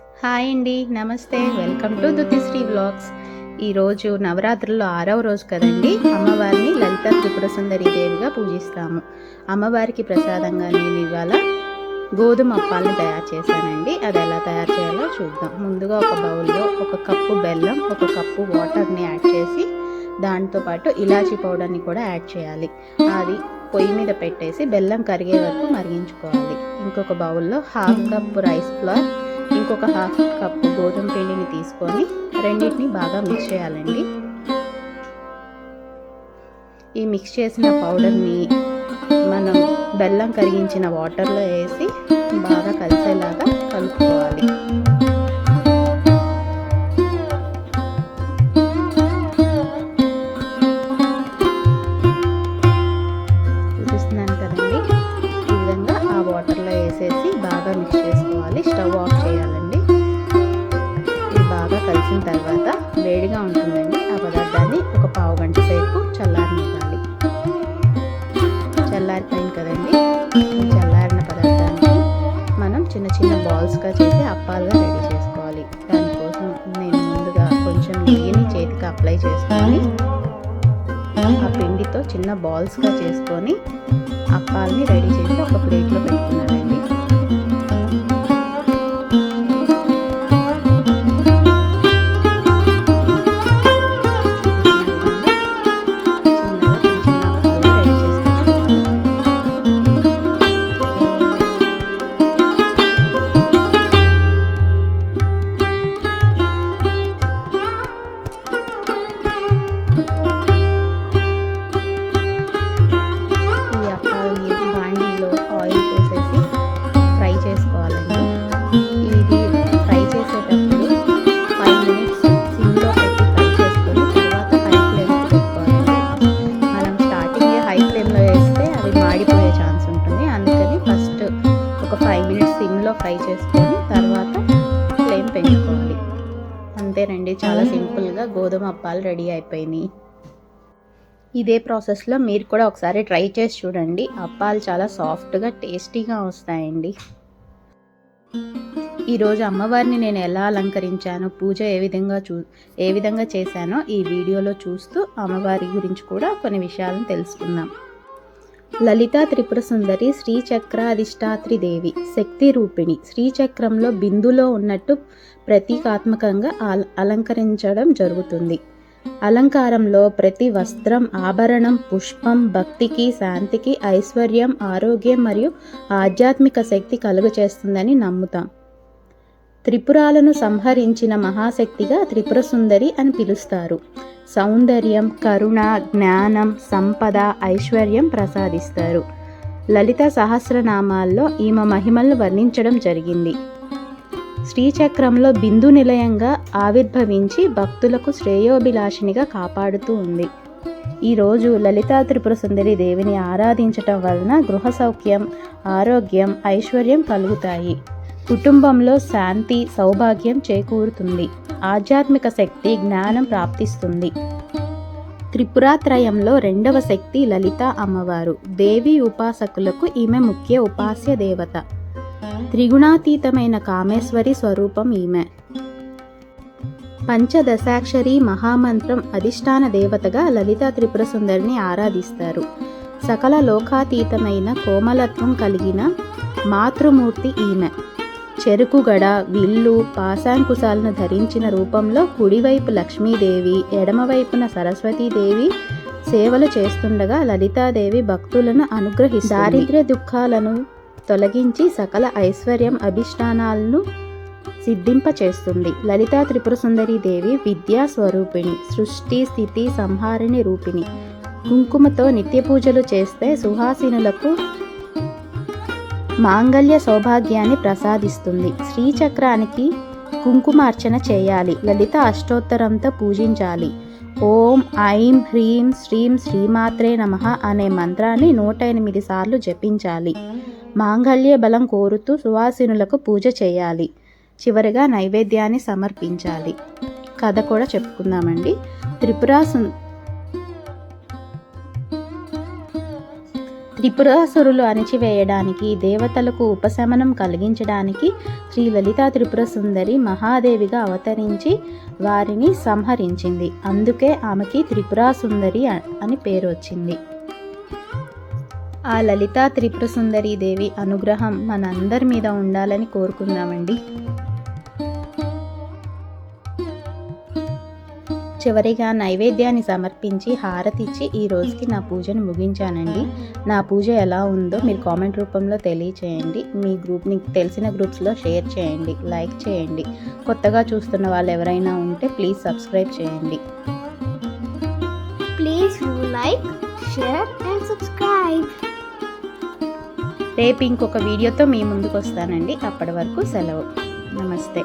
Hi అండి నమస్తే. Welcome to Dutishri vlogs ఈరోజు నవరాత్రుల్లో ఆరవ రోజు కదండి? అమ్మవారిని లలిత త్రిపుర సుందరి దేవిగా పూజిస్తాము. అమ్మవారికి ప్రసాదంగా నేను ఇవాళ గోధుమ అప్పాలను తయారు చేశానండి. అది ఎలా తయారు చేయాలో చూద్దాం. ముందుగా ఒక బౌల్లో ఒక కప్పు బెల్లం ఒక కప్పు వాటర్ని యాడ్ చేసి దాంతోపాటు ఇలాచీ పౌడర్ని కూడా యాడ్ చేయాలి. అది పొయ్యి మీద పెట్టేసి బెల్లం కరిగే వరకు మరిగించుకోవాలి. ఇంకొక బౌల్లో హాఫ్ కప్ రైస్ ఫ్లోర్ ఇంకొక హాఫ్ కప్ గోధుమ పిండిని తీసుకొని రెండింటిని బాగా మిక్స్ చేయాలండి. ఈ మిక్స్ చేసిన పౌడర్ని మనం బెల్లం కరిగించిన వాటర్లో వేసి బాగా వేసిన తర్వాత వేడిగా ఉంటుందండి. ఆ పదార్థాన్ని ఒక పావు గంట సేపు చల్లారనివ్వాలి. చల్లారిపోయింది కదండి. చల్లారిన పదార్థాన్ని మనం చిన్న చిన్న బాల్స్గా చేసి అప్పాలుగా రెడీ చేసుకోవాలి. దానికోసం నేను ముందుగా కొంచెం నెయ్యిని చేతికి అప్లై చేసుకొని ఆ పిండితో చిన్న బాల్స్గా చేసుకొని అప్పాలని రెడీ చేసి ఒక ప్లేట్లో పెట్టుకున్నాను ఫ్రై చేసుకొని తర్వాత ఫ్లేమ్ పెంచుకోవాలి అంతేనండి చాలా సింపుల్గా గోధుమ అప్పాలు రెడీ అయిపోయినాయి. ఇదే ప్రాసెస్లో మీరు కూడా ఒకసారి ట్రై చేసి చూడండి. అప్పాలు చాలా సాఫ్ట్గా టేస్టీగా వస్తాయండి. ఈరోజు అమ్మవారిని నేను ఎలా అలంకరించాను పూజ ఏ విధంగా చూ ఏ విధంగా చేశానో ఈ వీడియోలో చూస్తూ అమ్మవారి గురించి కూడా కొన్ని విషయాలను తెలుసుకుందాం. లలితా త్రిపుర సుందరి శ్రీచక్రాధిష్టాత్రి దేవి శక్తి రూపిణి. శ్రీచక్రంలో బిందులో ఉన్నట్టు ప్రతీకాత్మకంగా అల- అలంకరించడం జరుగుతుంది. అలంకారంలో ప్రతి వస్త్రం ఆభరణం పుష్పం భక్తికి శాంతికి ఐశ్వర్యం ఆరోగ్యం మరియు ఆధ్యాత్మిక శక్తి కలుగచేస్తుందని నమ్ముతాం. త్రిపురాలను సంహరించిన మహాశక్తిగా త్రిపుర సుందరి అని పిలుస్తారు. సౌందర్యం కరుణ జ్ఞానం సంపద ఐశ్వర్యం ప్రసాదిస్తారు. లలిత సహస్రనామాల్లో ఈమె మహిమలను వర్ణించడం జరిగింది. శ్రీచక్రంలో బిందు నిలయంగా ఆవిర్భవించి భక్తులకు శ్రేయోభిలాషినిగా కాపాడుతూ ఉంది. ఈరోజు లలితా త్రిపుర సుందరి దేవిని ఆరాధించటం వలన గృహ సౌఖ్యం ఆరోగ్యం ఐశ్వర్యం కలుగుతాయి. కుటుంబంలో శాంతి సౌభాగ్యం చేకూరుతుంది. ఆధ్యాత్మిక శక్తి జ్ఞానం ప్రాప్తిస్తుంది. త్రిపురాత్రయంలో రెండవ శక్తి లలిత అమ్మవారు. దేవి ఉపాసకులకు ఈమె ముఖ్య ఉపాస్య దేవత. త్రిగుణాతీతమైన కామేశ్వరి స్వరూపం ఈమె. పంచదశాక్షరి మహామంత్రం అధిష్టాన దేవతగా లలితా త్రిపుర సుందరిని ఆరాధిస్తారు. సకల లోకాతీతమైన కోమలత్వం కలిగిన మాతృమూర్తి ఈమె. చెరుకుగడ విల్లు పాశాంకుశాలను ధరించిన రూపంలో కుడివైపు లక్ష్మీదేవి ఎడమవైపున సరస్వతీదేవి సేవలు చేస్తుండగా లలితాదేవి భక్తులను అనుగ్రహి దారిద్ర్య దుఃఖాలను తొలగించి సకల ఐశ్వర్యం అభిష్టానాలను సిద్ధింపచేస్తుంది. లలితా త్రిపుర సుందరి దేవి విద్యా స్వరూపిణి సృష్టి స్థితి సంహారిణి రూపిణి. కుంకుమతో నిత్య పూజలు చేస్తే సుహాసినులకు మాంగళ్య సౌభాగ్యాన్ని ప్రసాదిస్తుంది. శ్రీచక్రానికి కుంకుమార్చన చేయాలి. లలిత అష్టోత్తరంతో పూజించాలి. ఓం ఐం హ్రీం శ్రీం శ్రీమాత్రే నమః అనే మంత్రాన్ని నూట ఎనిమిది సార్లు జపించాలి. మాంగళ్య బలం కోరుతూ సువాసినులకు పూజ చేయాలి. చివరిగా నైవేద్యాన్ని సమర్పించాలి. కథ కూడా చెప్పుకుందామండి. త్రిపుర త్రిపురాసురులు అణిచివేయడానికి దేవతలకు ఉపశమనం కలిగించడానికి శ్రీ లలితా త్రిపుర సుందరి మహాదేవిగా అవతరించి వారిని సంహరించింది. అందుకే ఆమెకి త్రిపురా సుందరి అని పేరు వచ్చింది ఆ లలితా త్రిపుర సుందరి దేవి అనుగ్రహం మనందరి మీద ఉండాలని కోరుకుందామండి. చివరిగా నైవేద్యాన్ని సమర్పించి హారతిచ్చి ఈ రోజుకి నా పూజను ముగించానండి. నా పూజ ఎలా ఉందో మీరు కామెంట్ రూపంలో తెలియచేయండి. మీ గ్రూప్ని తెలిసిన గ్రూప్స్లో షేర్ చేయండి లైక్ చేయండి. కొత్తగా చూస్తున్న వాళ్ళు ఎవరైనా ఉంటే ప్లీజ్ సబ్స్క్రైబ్ చేయండి. do like, share, and subscribe. రేపు ఇంకొక వీడియోతో మీ ముందుకు వస్తానండి అప్పటి వరకు సెలవు. నమస్తే.